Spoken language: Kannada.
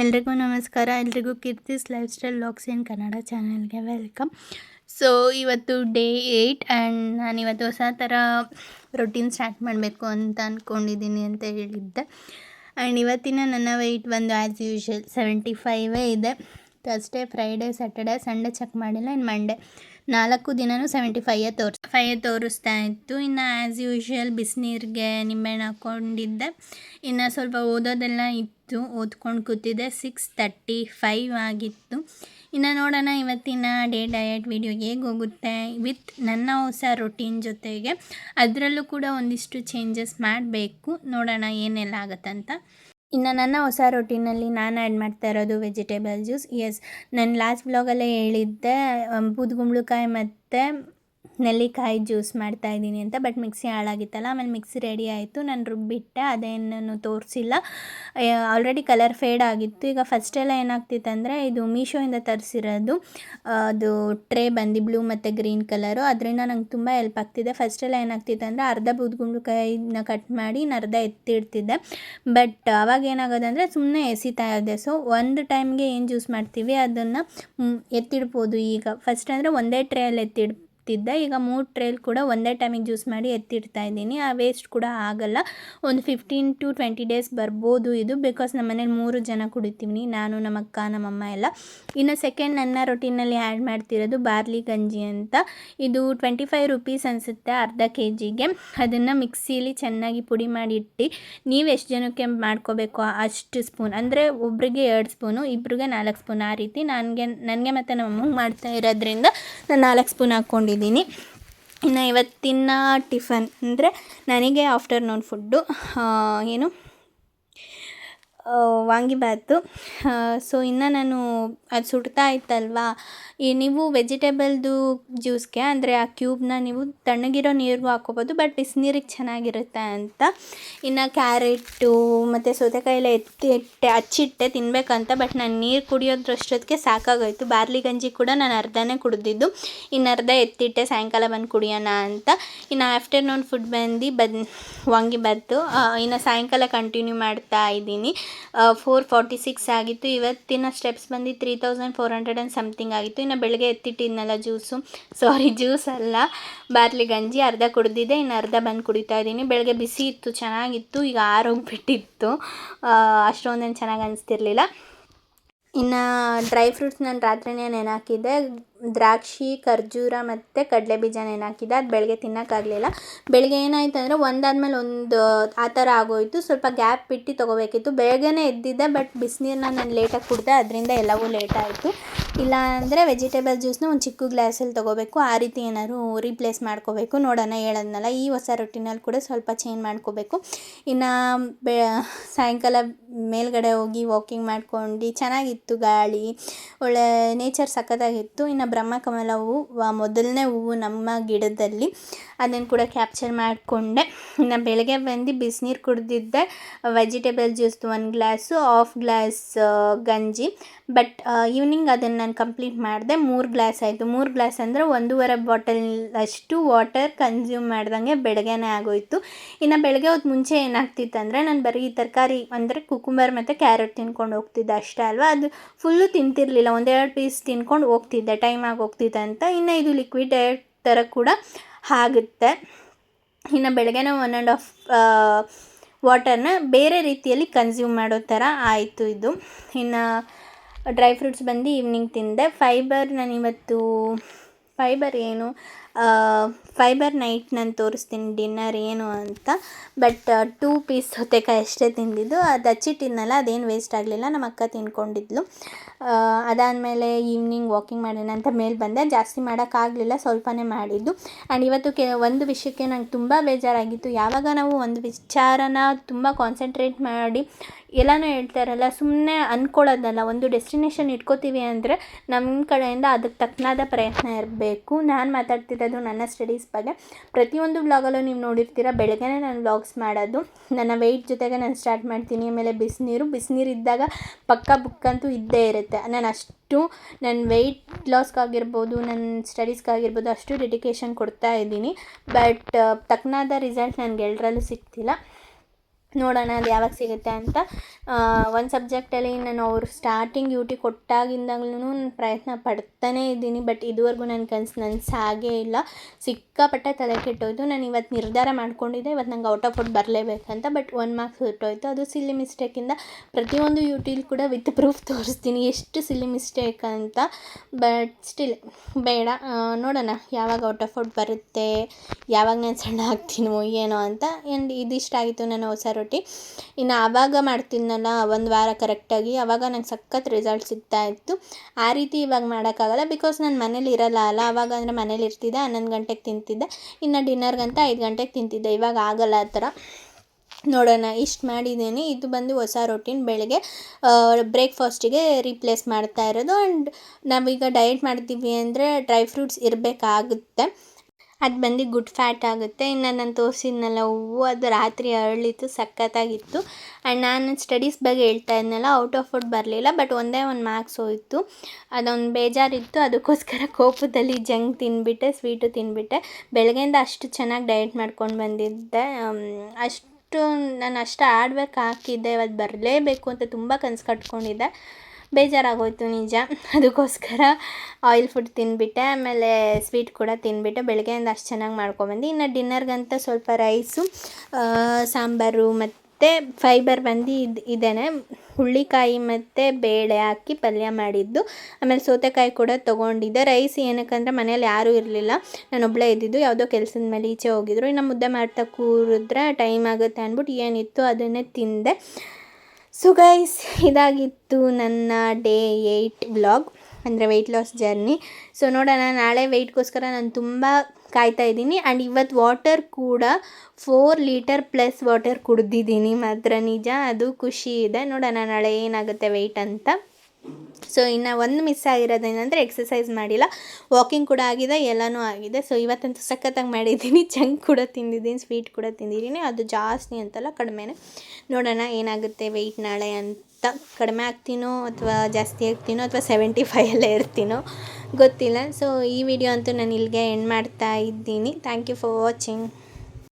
ಎಲ್ರಿಗೂ ನಮಸ್ಕಾರ. ಎಲ್ರಿಗೂ Keerthi's lifestyle logs in Kannada ಚಾನಲ್ಗೆ ವೆಲ್ಕಮ್. ಸೊ ಇವತ್ತು ಡೇ ಏಯ್ಟ್ ಆ್ಯಂಡ್ ನಾನು ಇವತ್ತು ಹೊಸ ಥರ ರೊಟೀನ್ ಸ್ಟಾರ್ಟ್ ಮಾಡಬೇಕು ಅಂತ ಅಂದ್ಕೊಂಡಿದ್ದೀನಿ ಅಂತ ಹೇಳಿದ್ದೆ. ಆ್ಯಂಡ್ ಇವತ್ತಿನ ನನ್ನ ವೆಯ್ಟ್ ಬಂದು ಆ್ಯಸ್ ಯೂಶ್ವಲ್ ಸೆವೆಂಟಿ ಫೈವೇ ಇದೆ. Thursday Friday Saturday Sunday check ಮಾಡಿಲ್ಲ. ಇನ್ನು ಮಂಡೇ ನಾಲ್ಕು ದಿನವೂ ಸೆವೆಂಟಿ ಫೈಯೇ ತೋರಿಸ್ ಫೈಯೇ ತೋರಿಸ್ತಾ ಇತ್ತು. ಇನ್ನು ಆ್ಯಸ್ ಯೂಶ್ವಲ್ ಬಿಸಿನೀರಿಗೆ ನಿಂಬೆಹಣ್ಣು ಹಾಕ್ಕೊಂಡಿದ್ದೆ ಇನ್ನು ಸ್ವಲ್ಪ ಓದೋದೆಲ್ಲ ಇತ್ತು. ಓದ್ಕೊಂಡು ಕೂತಿದ್ದೆ. ಸಿಕ್ಸ್ ತರ್ಟಿ ಫೈವ್ ಆಗಿತ್ತು. ಇನ್ನು ನೋಡೋಣ ಇವತ್ತಿನ ಡೇ ಡಯಟ್ ವಿಡಿಯೋ ಹೇಗೆ ಹೋಗುತ್ತೆ ವಿತ್ ನನ್ನ ಹೊಸ ರೊಟೀನ್ ಜೊತೆಗೆ. ಅದರಲ್ಲೂ ಕೂಡ ಒಂದಿಷ್ಟು ಚೇಂಜಸ್ ಮಾಡಬೇಕು. ನೋಡೋಣ ಏನೆಲ್ಲ ಆಗುತ್ತಂತ. ಇನ್ನು ನನ್ನ ಹೊಸ ರೊಟೀನಲ್ಲಿ ನಾನು ಆ್ಯಡ್ ಮಾಡ್ತಾ ಇರೋದು ವೆಜಿಟೇಬಲ್ ಜ್ಯೂಸ್ ಎಸ್ ನಾನು ಲಾಸ್ಟ್ ಬ್ಲಾಗಲ್ಲೇ ಹೇಳಿದ್ದೆ ಬೂದುಗುಂಬಳಕಾಯಿ ಮತ್ತು ನೆಲ್ಲಿಕಾಯಿ ಜ್ಯೂಸ್ ಮಾಡ್ತಾ ಇದ್ದೀನಿ ಅಂತ, ಬಟ್ ಮಿಕ್ಸಿ ಹಾಳಾಗಿತ್ತಲ್ಲ, ಆಮೇಲೆ ಮಿಕ್ಸಿ ರೆಡಿ ಆಯಿತು. ನಾನು ರುಬ್ಬಿಟ್ಟೆ ಅದೇನೂ ತೋರಿಸಿಲ್ಲ. ಆಲ್ರೆಡಿ ಕಲರ್ ಫೇಡ್ ಆಗಿತ್ತು. ಈಗ ಫಸ್ಟೆಲ್ಲ ಏನಾಗ್ತಿತ್ತು ಅಂದರೆ, ಇದು ಮೀಶೋಯಿಂದ ತರಿಸಿರೋದು ಅದು ಟ್ರೇ ಬಂದು ಬ್ಲೂ ಮತ್ತು ಗ್ರೀನ್ ಕಲರು ಅದರಿಂದ ನಂಗೆ ತುಂಬ ಹೆಲ್ಪ್ ಆಗ್ತಿದೆ. ಫಸ್ಟೆಲ್ಲ ಏನಾಗ್ತಿತ್ತು ಅಂದರೆ, ಅರ್ಧ ಬೂದ್ಗುಂಬಳಕಾಯಿನ ಕಟ್ ಮಾಡಿ ನಾನು ಅರ್ಧ ಎತ್ತಿಡ್ತಿದ್ದೆ. ಬಟ್ ಅವಾಗ ಏನಾಗೋದಂದರೆ ಸುಮ್ಮನೆ ಎಸಿತಾ ಇದೆ ಸೊ ಒಂದು ಟೈಮ್ಗೆ ಏನು ಜ್ಯೂಸ್ ಮಾಡ್ತೀವಿ, ಅದನ್ನು ಎತ್ತಿಡ್ಬೋದು ಈಗ. ಫಸ್ಟ್ ಅಂದರೆ ಒಂದೇ ಟ್ರೇಯಲ್ಲಿ ಎತ್ತಿಡ್ ಇಡ್ತಿದ್ದೆ ಈಗ ಮೂರು ಟ್ರೇಲ್ ಕೂಡ ಒಂದೇ ಟೈಮಿಗೆ ಜ್ಯೂಸ್ ಮಾಡಿ ಎತ್ತಿಡ್ತಾ ಇದ್ದೀನಿ. ಆ ವೇಸ್ಟ್ ಕೂಡ ಆಗಲ್ಲ. ಒಂದು ಫಿಫ್ಟೀನ್ ಟು ಟ್ವೆಂಟಿ ಡೇಸ್ ಬರ್ಬೋದು ಇದು. ಬಿಕಾಸ್ ನಮ್ಮ ಮನೇಲಿ ಮೂರು ಜನ ಕುಡಿತೀವಿ. ನಾನು, ನಮ್ಮ ಅಕ್ಕ ನಮ್ಮಮ್ಮ ಎಲ್ಲ. ಇನ್ನು ಸೆಕೆಂಡ್ ನನ್ನ ರೊಟೀನಲ್ಲಿ ಆ್ಯಡ್ ಮಾಡ್ತಿರೋದು ಬಾರ್ಲಿ ಗಂಜಿ ಅಂತ. ಇದು ಟ್ವೆಂಟಿ ಫೈವ್ ರುಪೀಸ್ ಅನಿಸುತ್ತೆ ಅರ್ಧ ಕೆ ಜಿಗೆ ಅದನ್ನು ಮಿಕ್ಸಿಲಿ ಚೆನ್ನಾಗಿ ಪುಡಿ ಮಾಡಿ ಇಟ್ಟು ನೀವು ಎಷ್ಟು ಜನಕ್ಕೆ ಮಾಡ್ಕೋಬೇಕು ಅಷ್ಟು ಸ್ಪೂನ್ ಅಂದರೆ ಒಬ್ರಿಗೆ ಎರಡು ಸ್ಪೂನು ಇಬ್ಬರಿಗೆ ನಾಲ್ಕು ಸ್ಪೂನ್ ಆ ರೀತಿ ನನಗೆ ನನಗೆ ಮತ್ತು ನಮ್ಮ ಮಾಡ್ತಾ ಇರೋದ್ರಿಂದ ನಾನು ನಾಲ್ಕು ಸ್ಪೂನ್ ಹಾಕ್ಕೊಂಡಿದ್ದೀನಿ ಇದ್ದೀನಿ. ಇನ್ನು ಇವತ್ತಿನ ಟಿಫನ್ ಅಂದರೆ ನನಗೆ ಆಫ್ಟರ್ನೂನ್ ಫುಡ್ಡು ಏನು? ವಾಂಗಿಬಾತು ಸೊ ಇನ್ನು ನಾನು ಅದು ಸುಡ್ತಾ ಇತ್ತಲ್ವಾ? ಈ ನೀವು ವೆಜಿಟೇಬಲ್ದು ಜ್ಯೂಸ್ಗೆ, ಅಂದರೆ ಆ ಕ್ಯೂಬ್ನ ನೀವು ತಣ್ಣಗಿರೋ ನೀರು ಹಾಕ್ಕೋಬೋದು ಬಟ್ ಬಿಸಿನೀರಿಗೆ ಚೆನ್ನಾಗಿರುತ್ತೆ ಅಂತ. ಇನ್ನು ಕ್ಯಾರೆಟು ಮತ್ತು ಸೌತೆಕಾಯಿ ಎತ್ತಿ ಇಟ್ಟೆ ಹಚ್ಚಿಟ್ಟೆ ತಿನ್ನಬೇಕಂತ ಬಟ್ ನಾನು ನೀರು ಕುಡಿಯೋದ್ರಷ್ಟೊತ್ತಿಗೆ ಸಾಕಾಗೋಯ್ತು. ಬಾರ್ಲಿ ಗಂಜಿ ಕೂಡ ನಾನು ಅರ್ಧನೇ ಕುಡಿದಿದ್ದು. ಇನ್ನು ಅರ್ಧ ಎತ್ತಿಟ್ಟೆ, ಸಾಯಂಕಾಲ ಬಂದು ಕುಡಿಯೋಣ ಅಂತ. ಇನ್ನು ಆಫ್ಟರ್ನೂನ್ ಫುಡ್ ಬಂದು ಬದ್ ವಾಂಗಿಬಾತು ಇನ್ನು ಸಾಯಂಕಾಲ ಕಂಟಿನ್ಯೂ ಮಾಡ್ತಾ ಇದ್ದೀನಿ. ಫೋರ್ ಫಾರ್ಟಿ ಸಿಕ್ಸ್ ಆಗಿತ್ತು. ಇವತ್ತಿನ ಸ್ಟೆಪ್ಸ್ ಬಂದು three thousand four hundred and something ಆಗಿತ್ತು. ಇನ್ನು ಬೆಳಗ್ಗೆ ಎತ್ತಿಟ್ಟಿದ್ನಲ್ಲ ಜ್ಯೂಸು ಸಾರಿ ಜ್ಯೂಸ್ ಅಲ್ಲ. ಬಾರ್ಲಿ ಗಂಜಿ ಅರ್ಧ ಕುಡ್ದಿದ್ದೆ ಇನ್ನು ಅರ್ಧ ಬಂದು ಕುಡಿತಾ ಇದ್ದೀನಿ. ಬೆಳಗ್ಗೆ ಬಿಸಿ ಇತ್ತು, ಚೆನ್ನಾಗಿತ್ತು. ಈಗ ಆರೋಗ್ಬಿಟ್ಟಿತ್ತು. ಅಷ್ಟೊಂದೇನು ಚೆನ್ನಾಗಿ ಅನಿಸ್ತಿರ್ಲಿಲ್ಲ. ಇನ್ನು ಡ್ರೈ ಫ್ರೂಟ್ಸ್ ನಾನು ರಾತ್ರಿನೇ ನೆನೆ ದ್ರಾಕ್ಷಿ, ಖರ್ಜೂರ ಮತ್ತು ಕಡಲೆ ಬೀಜ ನೆನಾಕಿದ್ದೆ ಅದು ಬೆಳಗ್ಗೆ ತಿನ್ನೋಕ್ಕಾಗಲಿಲ್ಲ. ಬೆಳಗ್ಗೆ ಏನಾಯ್ತು ಅಂದರೆ ಒಂದಾದ್ಮೇಲೆ ಒಂದು, ಆ ಥರ ಆಗೋಯಿತು. ಸ್ವಲ್ಪ ಗ್ಯಾಪ್ ಬಿಟ್ಟು ತೊಗೋಬೇಕಿತ್ತು. ಬೇಗನೆ ಎದ್ದಿದ್ದೆ, ಬಟ್ ಬಿಸಿನೀರನ್ನ ನಾನು ಲೇಟಾಗಿ ಕುಡಿದೆ. ಅದರಿಂದ ಎಲ್ಲವೂ ಲೇಟ್ ಆಯಿತು. ಇಲ್ಲ ಅಂದರೆ ವೆಜಿಟೇಬಲ್ ಜ್ಯೂಸನ್ನ ಒಂದು ಚಿಕ್ಕ ಗ್ಲಾಸಲ್ಲಿ ತೊಗೋಬೇಕು. ಆ ರೀತಿ ಏನಾದ್ರು ರೀಪ್ಲೇಸ್ ಮಾಡ್ಕೋಬೇಕು. ನೋಡೋಣ ಹೇಳೋದ್ನಲ್ಲ. ಈ ಹೊಸ ರೊಟ್ಟಿನಲ್ಲಿ ಕೂಡ ಸ್ವಲ್ಪ ಚೇಂಜ್ ಮಾಡ್ಕೋಬೇಕು. ಇನ್ನು ಬೆ, ಸಾಯಂಕಾಲ ಮೇಲ್ಗಡೆ ಹೋಗಿ ವಾಕಿಂಗ್ ಮಾಡ್ಕೊಂಡು ಚೆನ್ನಾಗಿತ್ತು ಗಾಳಿ. ಒಳ್ಳೆ ನೇಚರ್ ಸಖತ್ತಾಗಿತ್ತು. ಇನ್ನು ಬ್ರಹ್ಮಕಮಲ ಹೂವು ಮೊದಲನೇ ಹೂವು ನಮ್ಮ ಗಿಡದಲ್ಲಿ. ಅದನ್ನು ಕೂಡ ಕ್ಯಾಪ್ಚರ್ ಮಾಡಿಕೊಂಡೆ. ಇನ್ನು ಬೆಳಗ್ಗೆ ಬಂದು ಬಿಸಿನೀರು ಕುಡಿದಿದ್ದೆ. ವೆಜಿಟೇಬಲ್ ಜ್ಯೂಸ್ದು ಒಂದು ಗ್ಲಾಸು ಆಫ್ ಗ್ಲಾಸ್ ಗಂಜಿ. ಬಟ್ ಈವ್ನಿಂಗ್ ಅದನ್ನು ನಾನು ಕಂಪ್ಲೀಟ್ ಮಾಡಿದೆ. ಮೂರು ಗ್ಲಾಸ್ ಆಯಿತು. ಮೂರು ಗ್ಲಾಸ್ ಅಂದರೆ ಒಂದೂವರೆ ಬಾಟಲ್ ಅಷ್ಟು ವಾಟರ್ ಕನ್ಸ್ಯೂಮ್ ಮಾಡ್ದಂಗೆ ಬೆಳಗ್ಗೆನೇ ಆಗೋಯಿತು. ಇನ್ನು ಬೆಳಗ್ಗೆ ಹೊತ್ತು ಮುಂಚೆ ಏನಾಗ್ತಿತ್ತು ಅಂದರೆ ನಾನು ಬರೀ ತರಕಾರಿ ಅಂದರೆ ಕುಕುಂಬರ್ ಮತ್ತು ಕ್ಯಾರೆಟ್ ತಿನ್ಕೊಂಡು ಹೋಗ್ತಿದ್ದೆ ಅಷ್ಟೇ ಅಲ್ವಾ. ಅದು ಫುಲ್ಲು ತಿಂತಿರಲಿಲ್ಲ. ಒಂದೆರಡು ಪೀಸ್ ತಿನ್ಕೊಂಡು ಹೋಗ್ತಿದ್ದೆ. ಟೈಮ್ ಆಗಿ ಆಗೋಗ್ತಿದೆ ಅಂತ ಇನ್ನು ಇದು ಲಿಕ್ವಿಡ್ ಡಯಟ್ ಥರ ಕೂಡ ಆಗುತ್ತೆ. ಇನ್ನು ಬೆಳಗ್ಗೆನೇ ಒನ್ ಆ್ಯಂಡ್ ಆಫ್ ವಾಟರ್ನ ಬೇರೆ ರೀತಿಯಲ್ಲಿ ಕನ್ಸ್ಯೂಮ್ ಮಾಡೋ ಥರ ಆಯಿತು ಇದು. ಇನ್ನು ಡ್ರೈ ಫ್ರೂಟ್ಸ್ ಬಂದು ಈವ್ನಿಂಗ್ ತಿಂದೆ. ಫೈಬರ್ ನಾನು ಇವತ್ತು ಫೈಬರ್ ಏನು? ಫೈಬರ್ ನೈಟ್ ನಾನು ತೋರಿಸ್ತೀನಿ ಡಿನ್ನರ್ ಏನು ಅಂತ. ಬಟ್ ಟೂ ಪೀಸ್ ಸೌತೆಕಾಯಿ ಅಷ್ಟೇ ತಿಂದಿದ್ದು, ಅದು ಹಚ್ಚಿಟ್ಟಿದ್ನಲ್ಲ ಅದೇನು ವೇಸ್ಟ್ ಆಗಲಿಲ್ಲ ನಮ್ಮ ಅಕ್ಕ ತಿನ್ಕೊಂಡಿದ್ಲು. ಅದಾದಮೇಲೆ ಈವ್ನಿಂಗ್ ವಾಕಿಂಗ್ ಮಾಡೋಣ ಅಂತ ಮೇಲೆ ಬಂದೆ. ಜಾಸ್ತಿ ಮಾಡೋಕ್ಕಾಗಲಿಲ್ಲ ಸ್ವಲ್ಪನೇ ಮಾಡಿದ್ದು. ಆ್ಯಂಡ್ ಇವತ್ತು ಕೆ, ಒಂದು ವಿಷಯಕ್ಕೆ ನಂಗೆ ತುಂಬ ಬೇಜಾರಾಗಿತ್ತು. ಯಾವಾಗ ನಾವು ಒಂದು ವಿಚಾರನ ತುಂಬ ಕಾನ್ಸಂಟ್ರೇಟ್ ಮಾಡಿ, ಎಲ್ಲನೂ ಹೇಳ್ತಾರಲ್ಲ ಸುಮ್ಮನೆ ಅಂದ್ಕೊಳ್ಳೋದಲ್ಲ ಒಂದು ಡೆಸ್ಟಿನೇಷನ್ ಇಟ್ಕೋತೀವಿ ಅಂದರೆ ನಮ್ಮ ಕಡೆಯಿಂದ ಅದಕ್ಕೆ ತಕ್ಕನಾದ ಪ್ರಯತ್ನ ಇರಬೇಕು. ನಾನು ಮಾತಾಡ್ತಿರೋದು ನನ್ನ ಸ್ಟಡೀಸ್ ಬಗ್ಗೆ. ಪ್ರತಿಯೊಂದು ವ್ಲಾಗಲ್ಲೂ ನೀವು ನೋಡಿರ್ತೀರ ಬೆಳಗ್ಗೆ ನಾನು ವ್ಲಾಗ್ಸ್ ಮಾಡೋದು. ನನ್ನ ವೆಯ್ಟ್ ಜೊತೆಗೆ ನಾನು ಸ್ಟಾರ್ಟ್ ಮಾಡ್ತೀನಿ, ಆಮೇಲೆ ಬಿಸಿನೀರು ಬಿಸಿನೀರು ಇದ್ದಾಗ ಪಕ್ಕ ಬುಕ್ಕಂತೂ ಇದ್ದೇ ಇರುತ್ತೆ. ನಾನು ಅಷ್ಟು ನನ್ನ ವೆಯ್ಟ್ ಲಾಸ್ಗಾಗಿರ್ಬೋದು ನನ್ನ ಸ್ಟಡೀಸ್ಗಾಗಿರ್ಬೋದು ಅಷ್ಟು ಡೆಡಿಕೇಶನ್ ಕೊಡ್ತಾ ಇದ್ದೀನಿ. ಬಟ್ ತಕ್ಕನಾದ ರಿಸಲ್ಟ್ ನನಗೆ ಎಲ್ಲರಲ್ಲೂ ಸಿಗ್ತಿಲ್ಲ. ನೋಡೋಣ ಅದು ಯಾವಾಗ ಸಿಗುತ್ತೆ ಅಂತ. ಒಂದು ಸಬ್ಜೆಕ್ಟಲ್ಲಿ ನಾನು ಅವರು ಸ್ಟಾರ್ಟಿಂಗ್ ಯು ಟಿ ಕೊಟ್ಟಾಗಿಂದಾಗ್ಲೂ ನಾನು ಪ್ರಯತ್ನ ಪಡ್ತಾನೇ ಇದ್ದೀನಿ ಬಟ್ ಇದುವರೆಗೂ ನನ್ನ ಕನ್ಸು ಹಾಗೇ ಇಲ್ಲ. ಸಿಕ್ಕಾಪಟ್ಟೆ ತಲೆ ಕೆಟ್ಟೋಯ್ತು. ನಾನು ಇವತ್ತು ನಿರ್ಧಾರ ಮಾಡ್ಕೊಂಡಿದ್ದೆ ಇವತ್ತು ನಂಗೆ ಔಟ್ ಆಫ್ ಔಟ್ ಬರಲೇಬೇಕಂತ ಬಟ್ ಒನ್ ಮಾರ್ಕ್ಸ್ ಹೊರಟೋಯ್ತು ಅದು ಸಿಲ್ಲಿ ಮಿಸ್ಟೇಕಿಂದ ಪ್ರತಿಯೊಂದು ಯು ಕೂಡ ವಿತ್ ಪ್ರೂಫ್ ತೋರಿಸ್ತೀನಿ. ಎಷ್ಟು ಸಿಲ್ಲಿ ಮಿಸ್ಟೇಕ್ ಅಂತ ಬಟ್ ಸ್ಟಿಲ್ ಬೇಡ. ನೋಡೋಣ ಯಾವಾಗ ಔಟ್ ಆಫ್ ಔಟ್ ಬರುತ್ತೆ, ಯಾವಾಗ ನಾನು ಸಣ್ಣ ಆಗ್ತೀನೋ ಏನೋ ಅಂತ. ಆ್ಯಂಡ್ ಇದಿಷ್ಟ ಆಗಿತ್ತು ನನ್ನ ಹೊಸ ಇನ್ನು ಆವಾಗ ಮಾಡ್ತಿದ್ನಲ್ಲ ಒಂದು ವಾರ ಕರೆಕ್ಟಾಗಿ ಆವಾಗ ನಂಗೆ ಸಖತ್ ರಿಸಲ್ಟ್ ಸಿಗ್ತಾ ಇತ್ತು. ಆ ರೀತಿ ಇವಾಗ ಮಾಡೋಕ್ಕಾಗಲ್ಲ ಬಿಕಾಸ್ ನಾನು ಮನೇಲಿ ಇರಲ್ಲ ಅಲ್ಲ. ಆವಾಗ ಅಂದರೆ ಮನೇಲಿ ಇರ್ತಿದ್ದೆ, ಹನ್ನೊಂದು ಗಂಟೆಗೆ ತಿಂತಿದ್ದೆ. ಇನ್ನು ಡಿನ್ನರ್ಗಂತ ಐದು ಗಂಟೆಗೆ ತಿಂತಿದ್ದೆ. ಇವಾಗ ಆಗಲ್ಲ ಆ ಥರ. ನೋಡೋಣ, ಇಷ್ಟು ಮಾಡಿದ್ದೀನಿ. ಇದು ಬಂದು ಹೊಸ ರೊಟೀನ್ ಬೆಳಗ್ಗೆ ಬ್ರೇಕ್ಫಾಸ್ಟಿಗೆ ರೀಪ್ಲೇಸ್ ಮಾಡ್ತಾ ಇರೋದು. ಆ್ಯಂಡ್ ನಾವೀಗ ಡಯಟ್ ಮಾಡ್ತೀವಿ ಅಂದರೆ ಡ್ರೈ ಫ್ರೂಟ್ಸ್ ಇರಬೇಕಾಗುತ್ತೆ. ಅದು ಬಂದು ಗುಡ್ ಫ್ಯಾಟ್ ಆಗುತ್ತೆ. ಇನ್ನು ನಾನು ತೋರಿಸಿದ್ನಲ್ಲ ಹೂವು, ಅದು ರಾತ್ರಿ ಅರಳಿತ್ತು, ಸಖತ್ತಾಗಿತ್ತು. ಆ್ಯಂಡ್ ನಾನು ಸ್ಟಡೀಸ್ ಬಗ್ಗೆ ಹೇಳ್ತಾ ಇದ್ನಲ್ಲ, ಔಟ್ ಆಫ್ ಔಟ್ ಬರಲಿಲ್ಲ, ಬಟ್ ಒಂದೇ ಒಂದು ಮಾರ್ಕ್ಸ್ ಹೋಯಿತು. ಅದೊಂದು ಬೇಜಾರಿತ್ತು, ಅದಕ್ಕೋಸ್ಕರ ಕೋಪದಲ್ಲಿ ಜಂಕ್ ತಿನ್ಬಿಟ್ಟೆ, ಸ್ವೀಟು ತಿನ್ಬಿಟ್ಟೆ. ಬೆಳಗ್ಗೆಯಿಂದ ಅಷ್ಟು ಚೆನ್ನಾಗಿ ಡಯಟ್ ಮಾಡ್ಕೊಂಡು ಬಂದಿದ್ದೆ. ಅಷ್ಟು, ನಾನು ಅಷ್ಟು ಆಡ್ಬೇಕು ಹಾಕಿದ್ದೆ ಇವತ್ತು ಬರಲೇಬೇಕು ಅಂತ ತುಂಬ ಕನಸು ಕಟ್ಕೊಂಡಿದ್ದೆ. ಬೇಜಾರಾಗೋಯ್ತು ನಿಜ. ಅದಕ್ಕೋಸ್ಕರ ಆಯಿಲ್ ಫುಡ್ ತಿನ್ಬಿಟ್ಟೆ, ಆಮೇಲೆ ಸ್ವೀಟ್ ಕೂಡ ತಿಂದ್ಬಿಟ್ಟೆ ಬೆಳಗ್ಗೆಯಿಂದ ಅಷ್ಟು ಚೆನ್ನಾಗಿ ಮಾಡ್ಕೊಬಂದು ಇನ್ನು ಡಿನ್ನರ್ಗಂತ ಸ್ವಲ್ಪ ರೈಸು ಸಾಂಬಾರು ಮತ್ತು ಫೈಬರ್ ಬಂದು ಇದು, ಇದೇನೆ. ಹುಳ್ಳಿಕಾಯಿ ಮತ್ತು ಬೇಳೆ ಹಾಕಿ ಪಲ್ಯ ಮಾಡಿದ್ದು. ಆಮೇಲೆ ಸೌತೆಕಾಯಿ ಕೂಡ ತೊಗೊಂಡಿದ್ದೆ. ರೈಸ್ ಏನಕ್ಕಂದ್ರೆ ಮನೇಲಿ ಯಾರೂ ಇರಲಿಲ್ಲ. ನಾನೊಬ್ಬಳೇ ಇದ್ದಿದ್ದು. ಯಾವುದೋ ಕೆಲಸದ ಮೇಲೆ ಈಚೆ ಹೋಗಿದ್ರು. ಇನ್ನು ಮುದ್ದೆ ಮಾಡ್ತಾ ಕೂರಿದ್ರೆ ಟೈಮ್ ಆಗುತ್ತೆ ಅಂದ್ಬಿಟ್ಟು ಏನಿತ್ತು ಅದನ್ನೇ ತಿಂದೆ. ಸೊ ಗೈಸ್ ಇದಾಗಿತ್ತು ನನ್ನ ಡೇ ಏಯ್ಟ್ ಬ್ಲಾಗ್ ಅಂದರೆ ವೆಯ್ಟ್ ಲಾಸ್ ಜರ್ನಿ ಸೊ ನೋಡೋಣ, ನಾಳೆ ವೆಯ್ಟ್ಗೋಸ್ಕರ ನಾನು ತುಂಬ ಕಾಯ್ತಾ ಇದ್ದೀನಿ. ಆ್ಯಂಡ್ ಇವತ್ತು ವಾಟರ್ ಕೂಡ ಫೋರ್ ಲೀಟರ್ ಪ್ಲಸ್ ವಾಟರ್ ಕುಡ್ದಿದ್ದೀನಿ ಮಾತ್ರ. ನಿಜ, ಅದು ಖುಷಿ ಇದೆ. ನೋಡೋಣ, ನಾಳೆ ಏನಾಗುತ್ತೆ ವೆಯ್ಟ್ ಅಂತ. ಸೊ ಇನ್ನು ಒಂದು ಮಿಸ್ ಆಗಿರೋದೇನೆಂದರೆ ಎಕ್ಸಸೈಸ್ ಮಾಡಿಲ್ಲ. ವಾಕಿಂಗ್ ಕೂಡ ಆಗಿದೆ, ಎಲ್ಲನೂ ಆಗಿದೆ. ಸೊ ಇವತ್ತಂತೂ ಸಖತ್ತಾಗಿ ಮಾಡಿದ್ದೀನಿ. ಚಂಕ್ ಕೂಡ ತಿಂದಿದ್ದೀನಿ ಸ್ವೀಟ್ ಕೂಡ ತಿಂದಿದ್ದೀನಿ. ಅದು ಜಾಸ್ತಿ ಅಂತಲ್ಲ, ಕಡಿಮೆನೇ. ನೋಡೋಣ ಏನಾಗುತ್ತೆ ವೆಯ್ಟ್ ನಾಳೆ ಅಂತ. ಕಡಿಮೆ ಆಗ್ತೀನೋ ಅಥವಾ ಜಾಸ್ತಿ ಆಗ್ತೀನೋ ಅಥವಾ ಸೆವೆಂಟಿ ಫೈವಲ್ಲೇ ಇರ್ತೀನೋ ಗೊತ್ತಿಲ್ಲ. ಸೊ ಈ ವಿಡಿಯೋ ಅಂತೂ ನಾನು ಇಲ್ಲಿಗೆ ಎಂಡ್ ಮಾಡ್ತಾ ಇದ್ದೀನಿ. Thank you for watching